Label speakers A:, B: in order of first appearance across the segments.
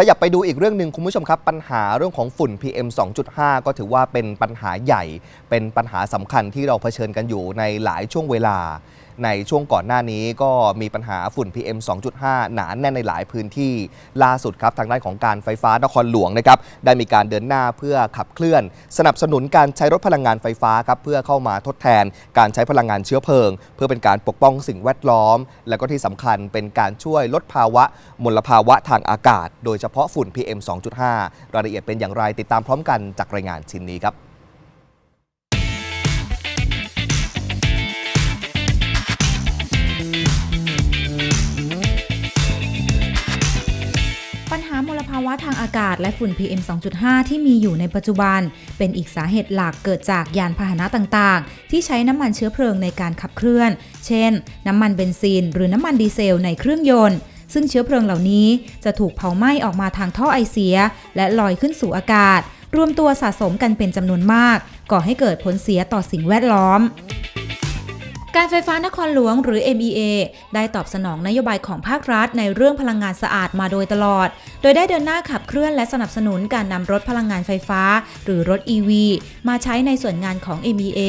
A: ขยับไปดูอีกเรื่องหนึ่งคุณผู้ชมครับ ปัญหาเรื่องของฝุ่น PM 2.5 ก็ถือว่าเป็นปัญหาใหญ่ เป็นปัญหาสำคัญที่เราเผชิญกันอยู่ในหลายช่วงเวลา ในช่วงก่อนหน้านี้ก็มีปัญหาฝุ่น PM 2.5 หนาแน่นในหลายพื้นที่ล่าสุดครับ ทางด้านของการไฟฟ้านครหลวงนะครับได้มีการเดินหน้าเพื่อขับเคลื่อน สนับสนุนการใช้รถพลังงานไฟฟ้าครับเพื่อเข้ามาทดแทน การใช้พลังงานเชื้อเพลิง เพื่อเป็นการปกป้องสิ่งแวดล้อม และก็ที่สำคัญเป็นการช่วยลดภาวะมลภาวะทางอากาศ โดยเฉพาะฝุ่น PM 2.5 รายละเอียดเป็นอย่างไรติดตามพร้อมกันจากรายงานชิ้นนี้ครับ
B: ปัญหามลภาวะทางอากาศและฝุ่น PM 2.5 ที่มีอยู่ในปัจจุบัน เป็นอีกสาเหตุหลักเกิดจากยานพาหนะต่างๆ ที่ใช้น้ำมันเชื้อเพลิงในการขับเคลื่อน เช่น น้ำมันเบนซิน หรือน้ำมันดีเซลในเครื่องยนต์ ซึ่งเชื้อเพลิงเหล่านี้จะถูกเผาไหม้ออกมาทางท่อไอเสีย และลอยขึ้นสู่อากาศ รวมตัวสะสมกันเป็นจำนวนมาก ก่อให้เกิดผลเสียต่อสิ่งแวดล้อม การไฟฟ้านครหลวงหรือ MEA ได้ตอบสนองนโยบายของภาครัฐในเรื่องพลังงานสะอาดมาโดยตลอด โดยได้เดินหน้าขับเคลื่อนและสนับสนุนการนำรถพลังงานไฟฟ้า หรือรถ EV มาใช้ในส่วนงานของ MEA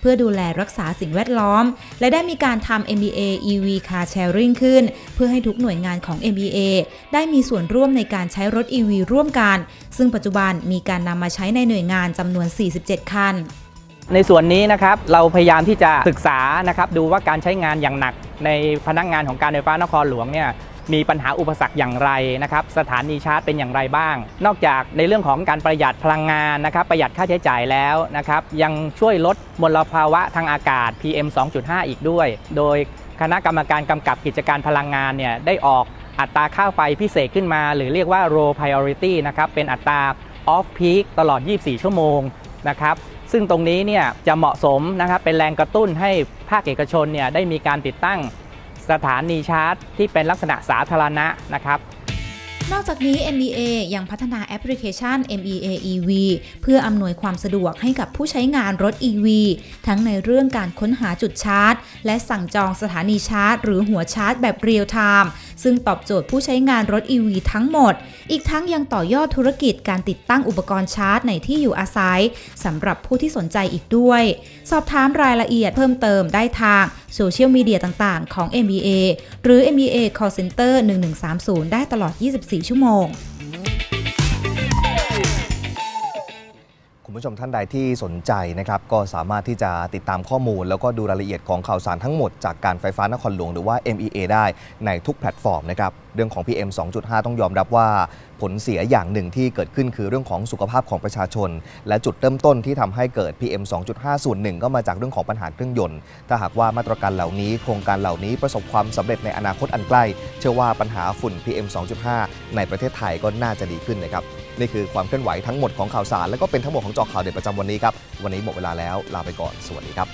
B: เพื่อดูแลรักษาสิ่งแวดล้อม และได้มีการทำ MEA EV Car Sharing ขึ้น เพื่อให้ทุกหน่วยงานของ MEA ได้มีส่วนร่วมในการใช้รถ EV ร่วมกัน ซึ่งปัจจุบันมีการนำมาใช้ในหน่วยงานจำนวน 47 คัน
C: ในส่วนนี้นะครับเราพยายามที่จะศึกษานะครับดูว่าการใช้งานอย่างหนักในพนักงานของการไฟฟ้านครหลวงเนี่ยมีปัญหาอุปสรรคอย่างไรนะครับสถานีชาร์จเป็นอย่างไรบ้าง นอกจากในเรื่องของการประหยัดพลังงานนะครับประหยัดค่าใช้จ่ายแล้วนะครับยังช่วยลดมลภาวะทางอากาศ PM 2.5 อีกด้วย โดยคณะกรรมการกำกับกิจการพลังงานเนี่ยได้ออกอัตราค่าไฟพิเศษขึ้นมา หรือเรียกว่า low priority นะครับเป็นอัตรา off peak ตลอด 24 ชั่วโมงนะครับ ซึ่งตรงนี้เนี่ยจะเหมาะสมนะครับเป็นแรงกระตุ้นให้ภาคเอกชนเนี่ยได้มีการติดตั้งสถานีชาร์จ ที่เป็นลักษณะสาธารณะนะครับ
B: นอกจากนี้ MEA ยังพัฒนาแอปพลิเคชัน MEA EV เพื่ออำนวยความสะดวกให้กับผู้ใช้งานรถ EV ทั้งในเรื่องการค้นหาจุดชาร์จ และสั่งจองสถานีชาร์จ หรือหัวชาร์จแบบเรียลไทม์ ซึ่งตอบโจทย์ผู้ใช้งานรถ EV ทั้งหมด อีกทั้งยังต่อยอดธุรกิจการติดตั้งอุปกรณ์ชาร์จในที่อยู่อาศัยสำหรับผู้ที่สนใจอีกด้วย สอบถามรายละเอียดเพิ่มเติมได้ทางโซเชียลมีเดียต่างๆ ของ MEA หรือ MEA Call Center 1130 ได้ตลอด 24 ชั่วโมง
A: ผู้ชมท่านใดที่สนใจนะครับก็สามารถที่จะติดตามข้อมูล แล้วก็ดูรายละเอียดของข่าวสารทั้งหมดจากการไฟฟ้านครหลวงหรือว่า MEA ได้ในทุกแพลตฟอร์มนะครับเรื่องของ PM 2.5 ต้องยอมรับว่าผลเสียอย่างหนึ่งที่เกิดขึ้นคือเรื่องของสุขภาพของประชาชน และจุดเริ่มต้นที่ทำให้เกิด PM 2.5 ส่วนหนึ่งก็มาจากเรื่องของปัญหาเครื่องยนต์ ถ้าหากว่ามาตรการเหล่านี้ โครงการเหล่านี้ประสบความสำเร็จในอนาคตอันใกล้ เชื่อว่าปัญหาฝุ่น PM 2.5 ในประเทศไทยก็น่าจะดีขึ้นนะครับ นี่คือความเคลื่อนไหวทั้งหมดของข่าวสาร และก็เป็นทั้งหมดของจอข่าวเด่นประจำวันนี้ครับ วันนี้หมดเวลาแล้วลาไปก่อน สวัสดีครับ